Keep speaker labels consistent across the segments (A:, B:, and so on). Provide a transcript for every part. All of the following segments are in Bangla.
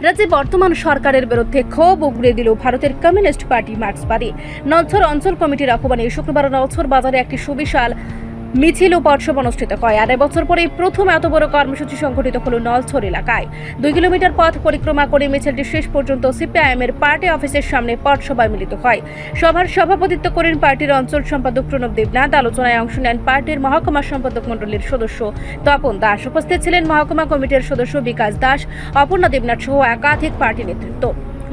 A: রাজ্যে বর্তমান সরকারের বিরুদ্ধে ক্ষোভ উগড়ে দিল ভারতের কমিউনিস্ট পার্টি মার্ক্সবাদী। নলছর অঞ্চল কমিটির আহ্বানে শুক্রবার নলছর বাজারে একটি সুবিশাল মিছিল ও পর্ষব অনুষ্ঠিত হয়। আড়াই বছর পরে প্রথম এত বড় কর্মসূচি সংঘটিত হল নলছর এলাকায়। দুই কিলোমিটার পথ পরিক্রমা করে মিছিলটি শেষ পর্যন্ত সিপিআইএম এর পার্টি অফিসের সামনে পথসভায় মিলিত হয়। সভার সভাপতিত্ব করেন পার্টির অঞ্চল সম্পাদক প্রণব দেবনাথ। আলোচনায় অংশ নেন পার্টির মহকুমা সম্পাদক মণ্ডলীর সদস্য তপন দাস। উপস্থিত ছিলেন মহকুমা কমিটির সদস্য বিকাশ দাস, অপর্ণা দেবনাথ সহ একাধিক পার্টি নেতৃত্ব।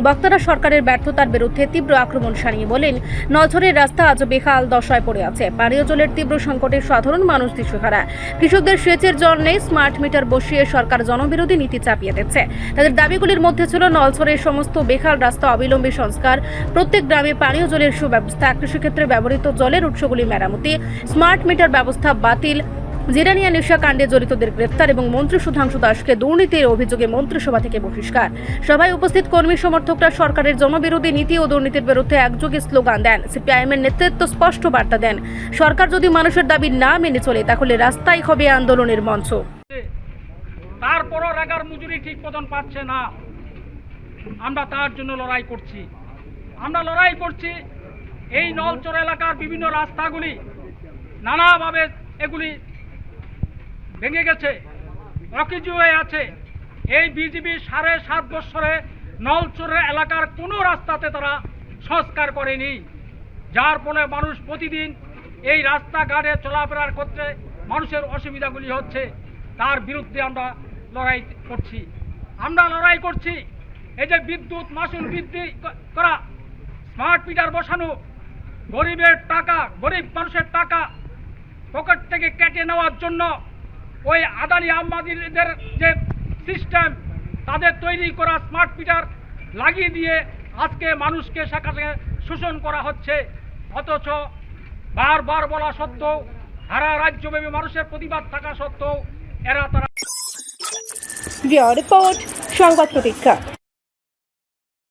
A: বক্তারা সরকারের ব্যর্থতার বিরুদ্ধে তীব্র আক্রমণ সানিয়ে বলেন নলছরের রাস্তা আজ বেহাল দশায় পড়ে আছে। পানীয় জলের তীব্র সংকটে সাধারণ মানুষ দিশেহারা। কৃষকদের সেচের জল নেই স্মার্ট মিটার বসিয়ে সরকার জনবিরোধী নীতি চাপিয়ে দিচ্ছে। তাদের দাবিগুলির মধ্যে ছিল নলছরের সমস্ত বেহাল রাস্তা অবিলম্বে সংস্কার, প্রত্যেক গ্রামে পানীয় জলের সুব্যবস্থা, কৃষিক্ষেত্রে ব্যবহৃত জলের উৎসগুলি মেরামতি, স্মার্ট মিটার ব্যবস্থা বাতিল জিরানিয়া নেশা কাণ্ডে জড়িতদের গ্রেফতার এবং মন্ত্রী সুধাংশু দাসকে দুর্নীতির অভিযোগে মন্ত্রিসভা থেকে বহিষ্কার। সভায় উপস্থিত কর্মী সমর্থকরা সরকারের জনবিরোধী নীতি ও দুর্নীতির বিরুদ্ধে একযোগে স্লোগান দেন। সিপিআইএম এর নেতৃত্ব স্পষ্ট বার্তা দেন। সরকার যদি মানুষের দাবি না মেনে চলে, তাহলে রাস্তাই হবে আন্দোলনের মঞ্চ।
B: তারপরও রেগার মজুরি ঠিক মতন পাচ্ছে না। আমরা তার জন্য লড়াই করছি। আমরা লড়াই করছি এই নলচর এলাকার বিভিন্ন রাস্তাগুলি। নানাভাবে এগুলি ভেঙে গেছে। অকিজু হয়ে আছে। এই বিজিবি সাড়ে সাত বছরে নলচরের এলাকার কোনো রাস্তাতে তারা সংস্কার করেনি। যার ফলে মানুষ প্রতিদিন এই রাস্তাঘাটে চলাফেরার ক্ষেত্রে মানুষের অসুবিধাগুলি হচ্ছে। তার বিরুদ্ধে আমরা লড়াই করছি। আমরা লড়াই করছি। এই যে বিদ্যুৎ, মাসুল বৃদ্ধি করা, স্মার্ট মিটার বসানো, গরিবের টাকা, গরিব মানুষের টাকা, পকেট থেকে কেটে নেওয়ার জন্য আদানি আম্বাদিদের যে সিস্টেম, তাদের তৈরি করা স্মার্ট মিটার লাগিয়ে দিয়ে আজকে মানুষকে সেখানে শোষণ করা হচ্ছে। অথচ বারবার বলা সত্ত্বেও, সারা রাজ্যব্যাপী মানুষের প্রতিবাদ থাকা সত্ত্বেও এরা তারা
A: রিপোর্ট, সংবাদ প্রতীক্ষা।